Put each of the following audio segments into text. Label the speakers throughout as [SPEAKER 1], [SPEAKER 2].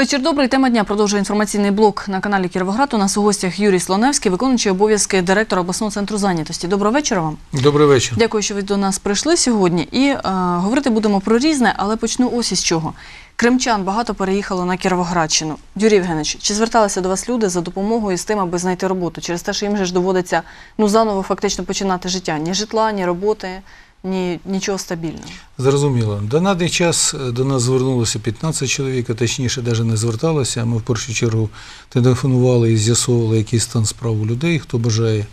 [SPEAKER 1] Вечір добрий. Тема дня продовжує інформаційний блок на каналі Кіровоград. У нас у гостях Юрій Слоневський, виконуючий обов'язки директора обласного центру зайнятості. Доброго вечора вам.
[SPEAKER 2] Добрий вечір.
[SPEAKER 1] Дякую, що ви до нас прийшли сьогодні. І е, говорити будемо про різне, але почну ось із чого. Кримчан багато переїхало на Кіровоградщину. Юрій Євгенович, чи зверталися до вас люди за допомогою з тим, аби знайти роботу? Через те, що їм же ж доводиться ну заново фактично починати життя. Ні житла, ні роботи, ні нічого стабільного.
[SPEAKER 2] Зрозуміло. До даний час е, до нас звернулося 15 чоловік, а точніше навіть не зверталося. Ми в першу чергу телефонували і з'ясовували, який стан справ у людей, хто бажає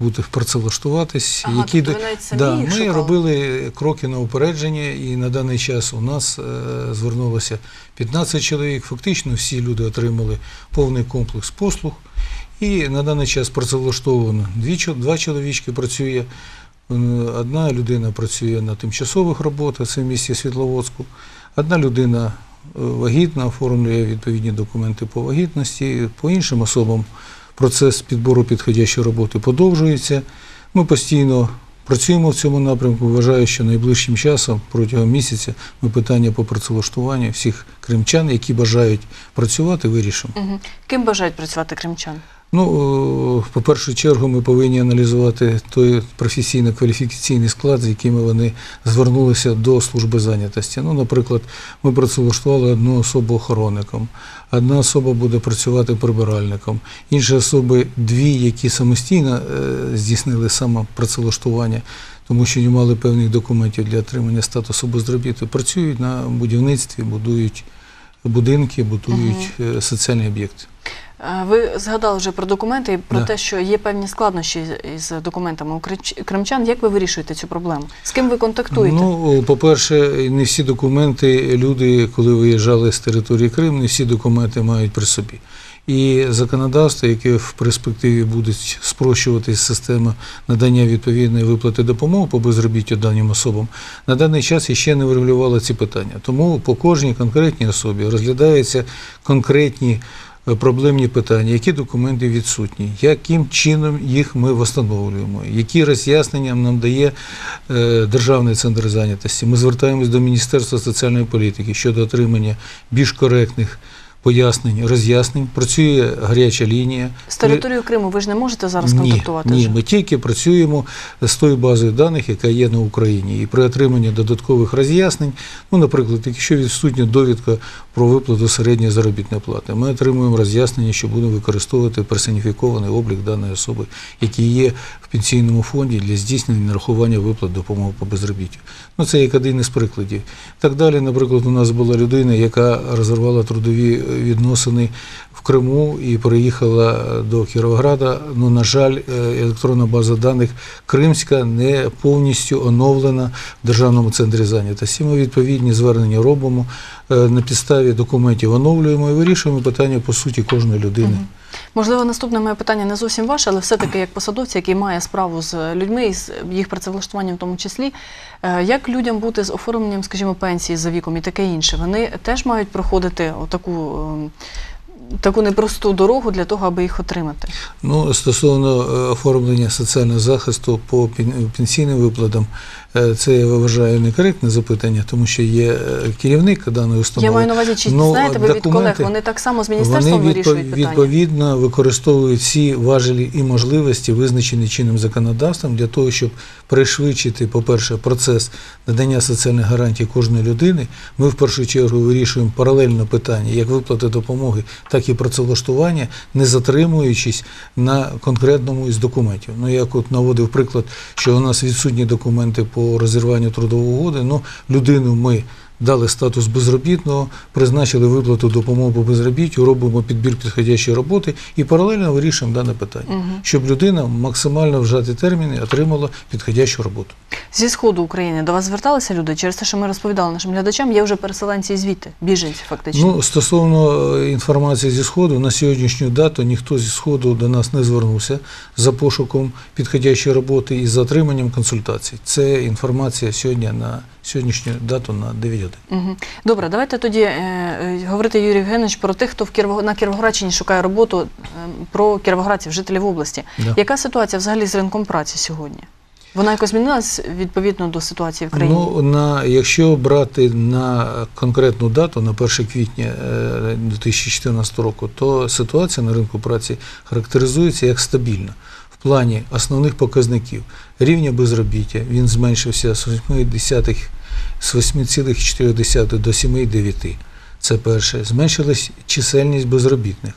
[SPEAKER 2] бути працевлаштуватись.
[SPEAKER 1] Ага,
[SPEAKER 2] які
[SPEAKER 1] тобто ви навіть самі
[SPEAKER 2] да,
[SPEAKER 1] їх
[SPEAKER 2] ми
[SPEAKER 1] шукали?
[SPEAKER 2] робили кроки на упередження, і на даний час у нас е, звернулося 15 чоловік. Фактично всі люди отримали повний комплекс послуг. І на даний час працевлаштовано дві, два чоловічки працює. Е, Одна людина працює на тимчасових роботах, це в місті Світловодську. Одна людина е, вагітна, оформлює відповідні документи по вагітності. По іншим особам процес підбору підходящої роботи подовжується. Ми постійно працюємо в цьому напрямку. Вважаю, що найближчим часом, протягом місяця, ми питання по працевлаштуванню всіх кримчан, які бажають працювати, вирішимо.
[SPEAKER 1] Ким бажають працювати кримчан?
[SPEAKER 2] Ну, по першу чергу, ми повинні аналізувати той професійно-кваліфікаційний склад, з якими вони звернулися до служби зайнятості. Ну, наприклад, ми працевлаштували одну особу охоронником, одна особа буде працювати прибиральником, інші особи дві, які самостійно е, здійснили самопрацевлаштування, тому що не мали певних документів для отримання статусу безробіту, працюють на будівництві, будують будинки, будують е, соціальні об'єкти.
[SPEAKER 1] Е, Ви згадали вже про документи і про
[SPEAKER 2] Да.
[SPEAKER 1] те, що є певні складнощі з документами у кримчан. Як ви вирішуєте цю проблему? З ким ви контактуєте?
[SPEAKER 2] Ну, по-перше, не всі документи люди, коли виїжджали з території Криму, не всі документи мають при собі. І законодавство, яке в перспективі буде спрощувати систему надання відповідної виплати допомоги по безробіттю даним особам, на даний час ще не врегулювало ці питання. Тому по кожній конкретній особі розглядаються конкретні е, проблемні питання, які документи відсутні, яким чином їх ми встановлюємо, які роз'яснення нам дає е, Державний центр зайнятості. Ми звертаємось до Міністерства соціальної політики щодо отримання більш коректних пояснень, роз'яснень. Працює гаряча лінія.
[SPEAKER 1] З територією Криму ви ж не можете зараз
[SPEAKER 2] ні,
[SPEAKER 1] контактувати?
[SPEAKER 2] Ні,
[SPEAKER 1] вже?
[SPEAKER 2] ми тільки працюємо з тою базою даних, яка є на Україні. І при отриманні додаткових роз'яснень, ну, наприклад, якщо відсутня довідка про виплату середньої заробітної плати, ми отримуємо роз'яснення, що будемо використовувати персоніфікований облік даної особи, який є в пенсійному фонді для здійснення нарахування виплат допомоги по безробіттю. Ну, це як один із прикладів. Так далі, наприклад, у нас була людина, яка розірвала трудові е, відносини в Криму і переїхала до Кіровограда. Ну, на жаль, е, електронна база даних Кримська не повністю оновлена в Державному центрі зайнятості. Ми відповідні звернення робимо е, на підставі документів оновлюємо і вирішуємо питання по суті кожної людини.
[SPEAKER 1] Можливо, наступне моє питання не зовсім ваше, але все-таки як посадовця, який має справу з людьми і з їх працевлаштуванням в тому числі, е, як людям бути з оформленням, скажімо, пенсії за віком і таке інше? Вони теж мають проходити таку, таку непросту дорогу для того, аби їх отримати.
[SPEAKER 2] Ну, стосовно е, оформлення соціального захисту по пенсійним виплатам, е, це я вважаю некоректне запитання, тому що є е, керівник даної установи.
[SPEAKER 1] Я маю на увазі, чи
[SPEAKER 2] Ну,
[SPEAKER 1] знаєте ви від колег, вони так само з міністерством
[SPEAKER 2] Вони
[SPEAKER 1] вирішують
[SPEAKER 2] відпов-
[SPEAKER 1] питання?
[SPEAKER 2] відповідно використовують всі важелі і можливості, визначені чинним законодавством, для того, щоб пришвидшити, по-перше, процес надання соціальних гарантій кожної людини. Ми в першу чергу вирішуємо паралельно питання як виплати допомоги, так і працевлаштування, не затримуючись на конкретному із документів. Ну, як от наводив приклад, що у нас відсутні документи по розірванню трудової угоди, ну людину ми дали статус безробітного, призначили виплату допомоги по безробіттю, робимо підбір підходящої роботи і паралельно вирішуємо дане питання,
[SPEAKER 1] Мгм.
[SPEAKER 2] щоб людина максимально вжати терміни отримала підходящу роботу.
[SPEAKER 1] Зі сходу України до вас зверталися люди через те, що ми розповідали нашим глядачам, є вже переселенці звідти, біженці фактично.
[SPEAKER 2] Ну, стосовно е, інформації зі Сходу, на сьогоднішню дату ніхто зі Сходу до нас не звернувся за пошуком підходящої роботи і за отриманням консультацій. Це інформація сьогодні на сьогоднішню дату на 9.
[SPEAKER 1] Угу. Добре, давайте тоді е, е, говорити, Юрій Євгенович, про тих, хто в Кірово... на Кіровоградщині шукає роботу, е, про кіровоградців, жителів області.
[SPEAKER 2] Да.
[SPEAKER 1] Яка ситуація взагалі з ринком праці сьогодні? Вона якось змінилась відповідно до ситуації в країні?
[SPEAKER 2] Ну, на, якщо брати на конкретну дату, на 1 квітня е, 2014 року, то ситуація на ринку праці характеризується як стабільна. В плані основних показників рівня безробіття він зменшився з 8,1 з 8,4 до 7,9. Це перше. Зменшилась чисельність безробітних.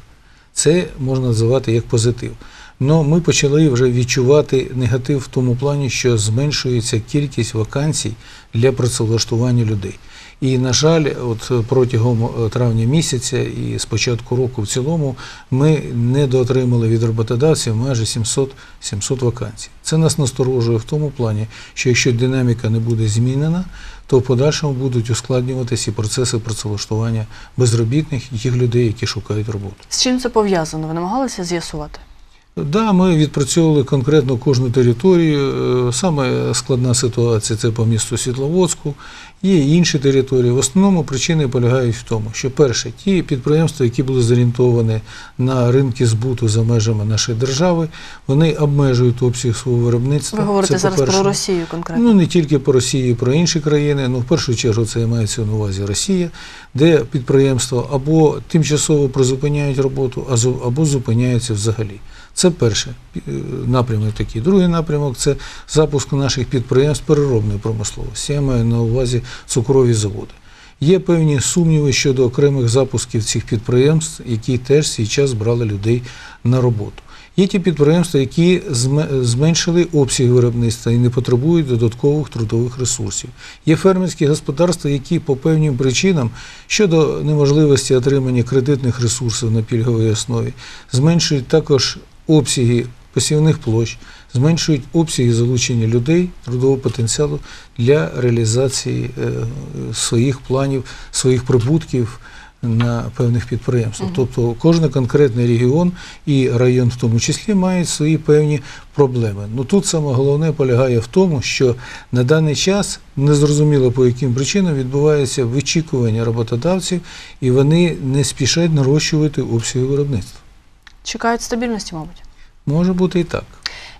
[SPEAKER 2] Це можна називати як позитив. Но ми почали вже відчувати негатив в тому плані, що зменшується кількість вакансій для працевлаштування людей. І, на жаль, от протягом е, травня місяця і з початку року в цілому ми недоотримали від роботодавців майже 700, 700 вакансій. Це нас насторожує в тому плані, що якщо динаміка не буде змінена, то в подальшому будуть ускладнюватися і процеси працевлаштування безробітних і тих людей, які шукають роботу.
[SPEAKER 1] З чим це пов'язано? Ви намагалися з'ясувати?
[SPEAKER 2] Да, ми відпрацьовували конкретно кожну територію. Е, Саме складна ситуація це по місту Світловодську. Є інші території. В основному причини полягають в тому, що перше, ті підприємства, які були зорієнтовані на ринки збуту за межами нашої держави, вони обмежують обсяг свого виробництва.
[SPEAKER 1] Ви говорите
[SPEAKER 2] Це
[SPEAKER 1] зараз про Росію конкретно.
[SPEAKER 2] Ну не тільки по Росії, про інші країни. Ну в першу чергу це мається на увазі Росія, де підприємства або тимчасово призупиняють роботу, або зупиняються взагалі. Це перший е, напрямок такий. Другий напрямок це запуск наших підприємств переробної промисловості. Я маю на увазі цукрові заводи. Є певні сумніви щодо окремих запусків цих підприємств, які теж свій час брали людей на роботу. Є ті підприємства, які зменшили обсяг виробництва і не потребують додаткових трудових ресурсів. Є фермерські господарства, які по певним причинам щодо неможливості отримання кредитних ресурсів на пільговій основі зменшують також обсяги посівних площ, зменшують обсяги залучення людей, трудового потенціалу для реалізації е, своїх планів, своїх прибутків на певних підприємствах. Тобто кожен конкретний регіон і район в тому числі мають свої певні проблеми. Ну тут саме головне полягає в тому, що на даний час незрозуміло по яким причинам відбувається вичікування роботодавців, і вони не спішать нарощувати обсяги виробництва.
[SPEAKER 1] Чекають стабільності, мабуть.
[SPEAKER 2] Може бути і так.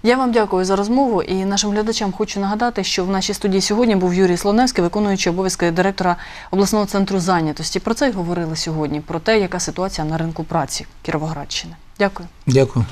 [SPEAKER 1] Я вам дякую за розмову і нашим глядачам хочу нагадати, що в нашій студії сьогодні був Юрій Слоневський, виконуючий обов'язки директора обласного центру зайнятості. Про це й говорили сьогодні, про те, яка ситуація на ринку праці Кіровоградщини. Дякую.
[SPEAKER 2] Дякую.